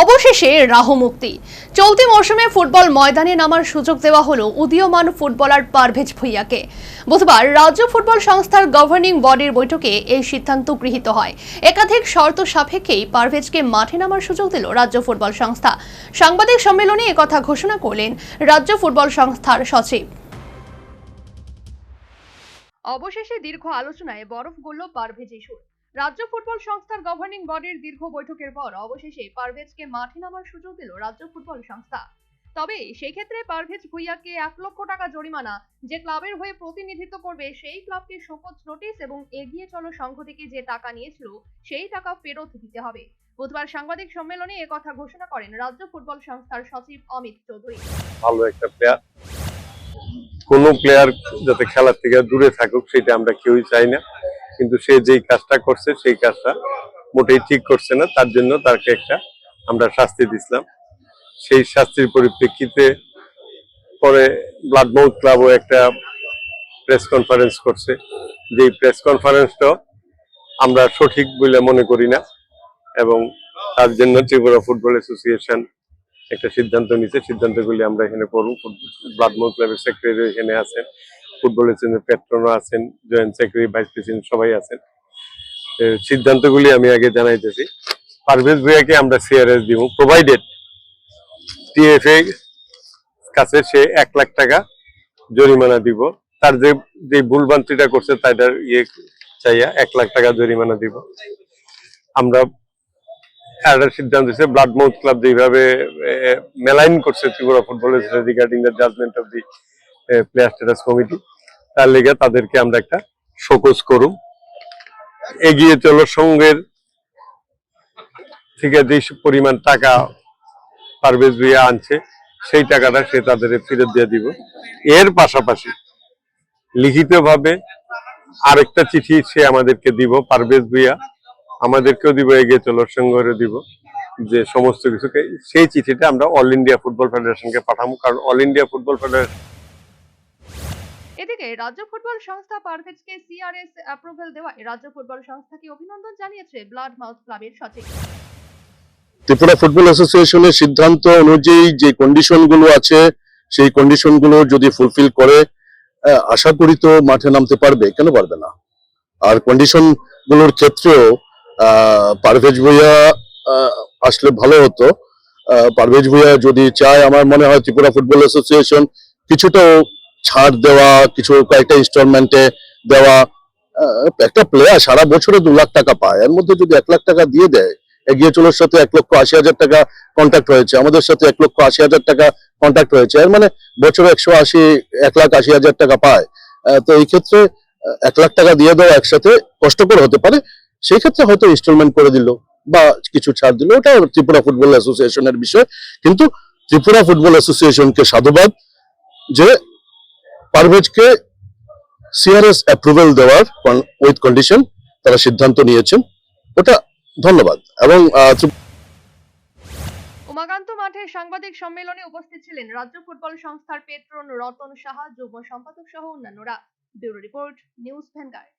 অবশেষে রাহু মুক্তি। চলতি মৌসুমে ফুটবল ময়দানে নামার সুযোগ দেওয়া হলো উদীয়মান ফুটবলার পারভেজ ভুইয়াকে। বুধবার রাজ্য ফুটবল সংস্থার গভর্নিং বডির বৈঠকে এই সিদ্ধান্ত গৃহীত হয়। একাধিক শর্ত সাপেক্ষেই পারভেজকে মাঠে নামার সুযোগ দিল রাজ্য ফুটবল সংস্থা। সাংবাদিক সম্মেলনে একথা ঘোষণা করলেন রাজ্য ফুটবল সংস্থার সচিব। অবশেষে দীর্ঘ আলোচনায় বরফ গড়ল পারভেজ ইস্যুর। রাজ্য ফুটবল সংস্থার গভর্নিং বডির দীর্ঘ বৈঠকের পর অবশেষে পারভেজকে মাঠে নামার সুযোগ দিল রাজ্য ফুটবল সংস্থা। তবে সেই ক্ষেত্রে পারভেজ ভুইয়াকে এক লক্ষ টাকা জরিমানা যে ক্লাবের হয়ে প্রতিনিধিত্ব করবে সেই ক্লাবকে শোকজ নোটিশ এবং এগিয়ে চলো সংঘ থেকে যে টাকা নিয়েছিল সেই টাকা ফেরত দিতে হবে। বুধবার সাংবাদিক সম্মেলনে একথা ঘোষণা করেন রাজ্য ফুটবল সংস্থার সচিব অমিত চৌধুরী। ভালো একটা প্লেয়ার কোনো প্লেয়ার যাতে খেলার থেকে দূরে থাকুক, সেটা আমরা কেউই চাই না। কিন্তু সে যেই কাজটা করছে, সেই কাজটা মোটেই ঠিক করছে না। তার জন্য তাকে একটা আমরা শাস্তি দিছিলাম। সেই শাস্তির পরিপ্রেক্ষিতে পরে ব্লাড মাউথ ক্লাবও একটা প্রেস কনফারেন্স করছে। যেই প্রেস কনফারেন্সটা আমরা সঠিক বলে মনে করি না এবং তার জন্য ত্রিপুরা ফুটবল অ্যাসোসিয়েশন একটা সিদ্ধান্ত নিচ্ছে সিদ্ধান্তগুলি আমরা এখানে করব। ব্লাড মাউথ ক্লাবের সেক্রেটারি এখানে আছেন। ফুটবল অ্যাসোসিয়েশনের প্যাট্রনও আছেন, জয়েন্ট সেক্রেটারি, ভাইস প্রেসিডেন্ট সবাই আছেন। সিদ্ধান্তগুলি আমি আগে জানাইতেছি। পারভেজ ভুইয়াকে আমরা সিআরএস দিব প্রোভাইডেড টিএফএ কাছে সে এক লাখ টাকা জরিমানা দিব। তার যে যে ভুলভ্রান্তিটা করছে তার ইয়ে চাইয়া এক লাখ টাকা জরিমানা দিব। আমরা একটা সিদ্ধান্ত ব্লাড মাউথ ক্লাব যেভাবে মেলাইন করছে Tripura football regarding the judgement of the player status committee তার লেগে তাদেরকে আমরা একটা শোকজ করুম এগিয়ে চলো সঙ্গের থেকে যে পরিমাণ টাকা পারভেজ ভুইয়া আনছে, সেই টাকাটা সে তাদের ফেরত দিয়ে দিব। এর পাশাপাশি লিখিতভাবে আরেকটা চিঠি সে আমাদেরকে দিব, পারভেজ ভুইয়া। আমাদেরকেও দিব, এগিয়ে চলো সংঘরে দিব। যে সমস্ত কিছুকে, সেই চিঠিটা আমরা অল ইন্ডিয়া ফুটবল ফেডারেশনকে পাঠাবো, কারণ অল ইন্ডিয়া ফুটবল ফেডারেশন এদিকে রাজ্য ফুটবল সংস্থা পারভেজকে সিআরএস অ্যাপ্রুভাল দেওয়ায় রাজ্য ফুটবল সংস্থাকে অভিনন্দন জানিয়েছে ব্লাড মাউথ ক্লাবের সচিব। ত্রিপুরা ফুটবল অ্যাসোসিয়েশনের সিদ্ধান্ত অনুযায়ী যে কন্ডিশনগুলো আছে, সেই কন্ডিশনগুলো যদি ফুলফিল করে আশা করি তো মাঠে নামতে পারবে, কেন পারবে না? আর কন্ডিশনগুলোর ক্ষেত্রেও পারভেজ ভুইয়া আসলে ভালো হতো। পারভেজ ভুইয়া যদি চায়, আমার মনে হয় ত্রিপুরা ফুটবল অ্যাসোসিয়েশন কিছুটাও ছাড় দেওয়া, কিছু কয়েকটা ইনস্টলমেন্টে দেওয়া একটা প্লেয়ার সারা বছরে দু লাখ টাকা পায়। এর মধ্যে যদি এক লাখ টাকা দিয়ে দেয়, এগিয়ে চলোর সাথে এক লক্ষ আশি হাজার টাকা কন্ট্যাক্ট হয়েছে আমাদের সাথে এক লক্ষ আশি হাজার টাকা কন্ট্যাক্ট হয়েছে এর মানে বছরে একশো আশি, এক লাখ আশি হাজার টাকা পায়। তো এই ক্ষেত্রে এক লাখ টাকা দিয়ে দেওয়া একসাথে কষ্টকর হতে পারে। সেই ক্ষেত্রে হয়তো ইনস্টলমেন্ট করে দিল বা কিছু ছাড় দিল। ওটা ত্রিপুরা ফুটবল অ্যাসোসিয়েশনের বিষয়। কিন্তু ত্রিপুরা ফুটবল অ্যাসোসিয়েশনকে সাধুবাদ যে পারভেজকে সিআরএস অ্যাপ্রুভেল দেওয়ার উইথ কন্ডিশন তারা সিদ্ধান্ত নিয়েছেন। ওটা ধন্যবাদ। এবং উমাকান্ত মাঠে সাংবাদিক সম্মেলনে উপস্থিত ছিলেন রাজ্য ফুটবল সংস্থার পেট্রন রতন সাহা, যুগ্ম সম্পাদক সহ অন্যান্যরা। Bureau report, News Vanguard.